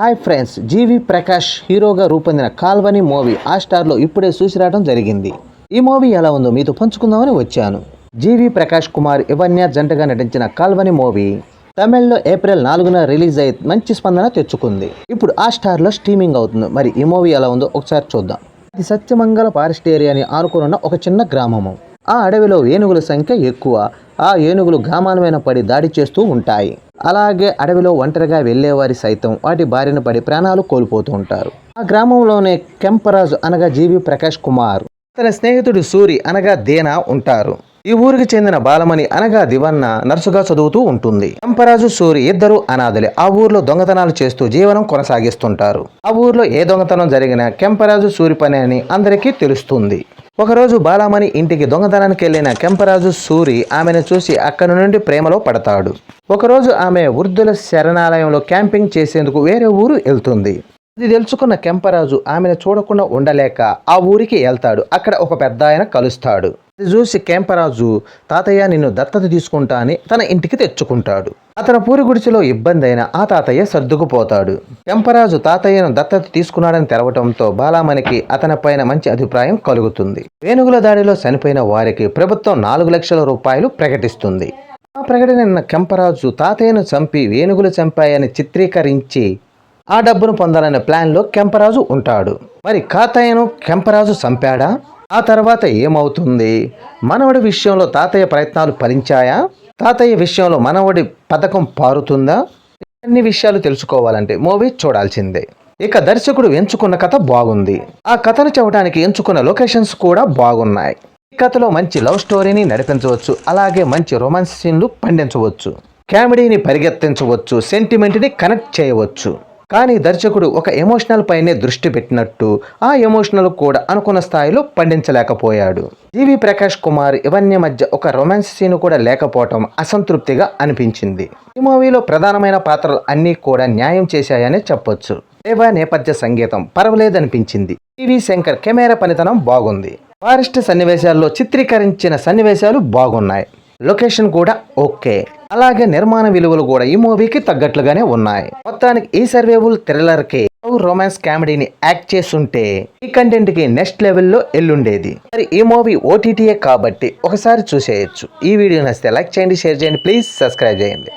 Hi friends జీవి ప్రకాష్ హీరోగా రూపొందిన కాల్వని movie ఆ స్టార్లో ఇప్పుడే చూసి రావడం జరిగింది. ఈ మూవీ ఎలా ఉందో మీతో పంచుకుందామని వచ్చాను. జీవి ప్రకాష్ కుమార్ ఇవన్య జంటగా నటించిన కాల్వని మూవీ తమిళ్ళో ఏప్రిల్ నాలుగున రిలీజ్ అయ్యి మంచి స్పందన తెచ్చుకుంది. ఇప్పుడు ఆ స్టార్లో స్ట్రీమింగ్ అవుతుంది. మరి ఈ మూవీ ఎలా ఉందో ఒకసారి చూద్దాం. ఇది సత్యమంగళ ఫారెస్ట్ ఏరియాని ఆనుకున్న ఒక చిన్న గ్రామము. ఆ అడవిలో ఏనుగుల సంఖ్య ఎక్కువ. ఆ ఏనుగులు గ్రామాల పడి దాడి చేస్తూ ఉంటాయి. అలాగే అడవిలో ఒంటరిగా వెళ్ళేవారి సైతం వాటి బారిన పడి ప్రాణాలు కోల్పోతూ ఉంటారు. ఆ గ్రామంలోనే కెంపరాజు అనగా జీవి ప్రకాష్ కుమార్ తన స్నేహితుడు సూరి అనగా దేనా ఉంటారు. ఈ ఊరికి చెందిన బాలమణి అనగా దివన్న నర్సుగా చదువుతూ ఉంటుంది. కెంపరాజు సూరి ఇద్దరు అనాథలే. ఆ ఊర్లో దొంగతనాలు చేస్తూ జీవనం కొనసాగిస్తుంటారు. ఆ ఊర్లో ఏ దొంగతనం జరిగినా కెంపరాజు సూరి పని అని అందరికీ తెలుస్తుంది. ఒకరోజు బాలామణి ఇంటికి దొంగతనానికి వెళ్ళిన కెంపరాజు సూరి ఆమెను చూసి అక్కడి నుండి ప్రేమలో పడతాడు. ఒకరోజు ఆమె వృద్ధుల శరణాలయంలో క్యాంపింగ్ చేసేందుకు వేరే ఊరు వెళ్తుంది. ఇది తెలుసుకున్న కెంపరాజు ఆమెను చూడకుండా ఉండలేక ఆ ఊరికి వెళ్తాడు. అక్కడ ఒక పెద్ద ఆయన కలుస్తాడు. ఇది చూసి కెంపరాజు తాతయ్య నిన్ను దత్తత తీసుకుంటా అని తన ఇంటికి తెచ్చుకుంటాడు. అతను పూరి గుడిసెలో ఇబ్బంది అయిన ఆ తాతయ్య సర్దుకుపోతాడు. కెంపరాజు తాతయ్యను దత్తత తీసుకున్నాడని తెలవటంతో బాలామణికి అతనిపైన మంచి అభిప్రాయం కలుగుతుంది. వేణుగుల దాడిలో చనిపోయిన వారికి ప్రభుత్వం నాలుగు లక్షల రూపాయలు ప్రకటిస్తుంది. ఆ ప్రకటన కెంపరాజు తాతయ్యను చంపి వేణుగులు చంపాయని చిత్రీకరించి ఆ డబ్బును పొందాలనే ప్లాన్లో కెంపరాజు ఉంటాడు. మరి కాతయ్యను కెంపరాజు చంపాడా? ఆ తర్వాత ఏమవుతుంది? మనవడి విషయంలో తాతయ్య ప్రయత్నాలు ఫలించాయా? తాతయ్య విషయంలో మనవడి పథకం పారుతుందా? అన్ని విషయాలు తెలుసుకోవాలంటే మూవీ చూడాల్సిందే. ఇక దర్శకుడు ఎంచుకున్న కథ బాగుంది. ఆ కథను చెప్పడానికి ఎంచుకున్న లొకేషన్స్ కూడా బాగున్నాయి. ఈ కథలో మంచి లవ్ స్టోరీని నడిపించవచ్చు. అలాగే మంచి రొమాన్స్ సీన్లు పండించవచ్చు. కామెడీని పరిగెత్తించవచ్చు. సెంటిమెంట్ని కనెక్ట్ చేయవచ్చు. కానీ దర్శకుడు ఒక ఎమోషనల్ పైనే దృష్టి పెట్టినట్టు ఆ ఎమోషనల్ కూడా అనుకున్న స్థాయిలో పండించలేకపోయాడు. జీవి ప్రకాష్ కుమార్ ఇవన్నీ మధ్య ఒక రొమాన్స్ సీన్ కూడా లేకపోవటం అసంతృప్తిగా అనిపించింది. ఈ మూవీలో ప్రధానమైన పాత్రలు అన్నీ కూడా న్యాయం చేశాయనే చెప్పొచ్చు. దేవా నేపథ్య సంగీతం పర్వాలేదనిపించింది. టీవీ శంకర్ కెమెరా పనితనం బాగుంది. ఫారెస్ట్ సన్నివేశాల్లో చిత్రీకరించిన సన్నివేశాలు బాగున్నాయి. లొకేషన్ కూడా ఓకే. అలాగే నిర్మాణ విలువలు కూడా ఈ మూవీకి తగ్గట్లుగానే ఉన్నాయి. మొత్తానికి ఈ సర్వేబుల్ థ్రిల్లర్కి రొమాన్స్ కామెడీని యాక్ట్ చేస్తుంటే ఈ కంటెంట్కి నెక్స్ట్ లెవెల్లో ఎల్లుండేది. మరి ఈ మూవీ ఓటీటీఏ కాబట్టి ఒకసారి చూసేయచ్చు. ఈ వీడియో నచ్చితే లైక్ చేయండి షేర్ చేయండి ప్లీజ్ సబ్స్క్రైబ్ చేయండి.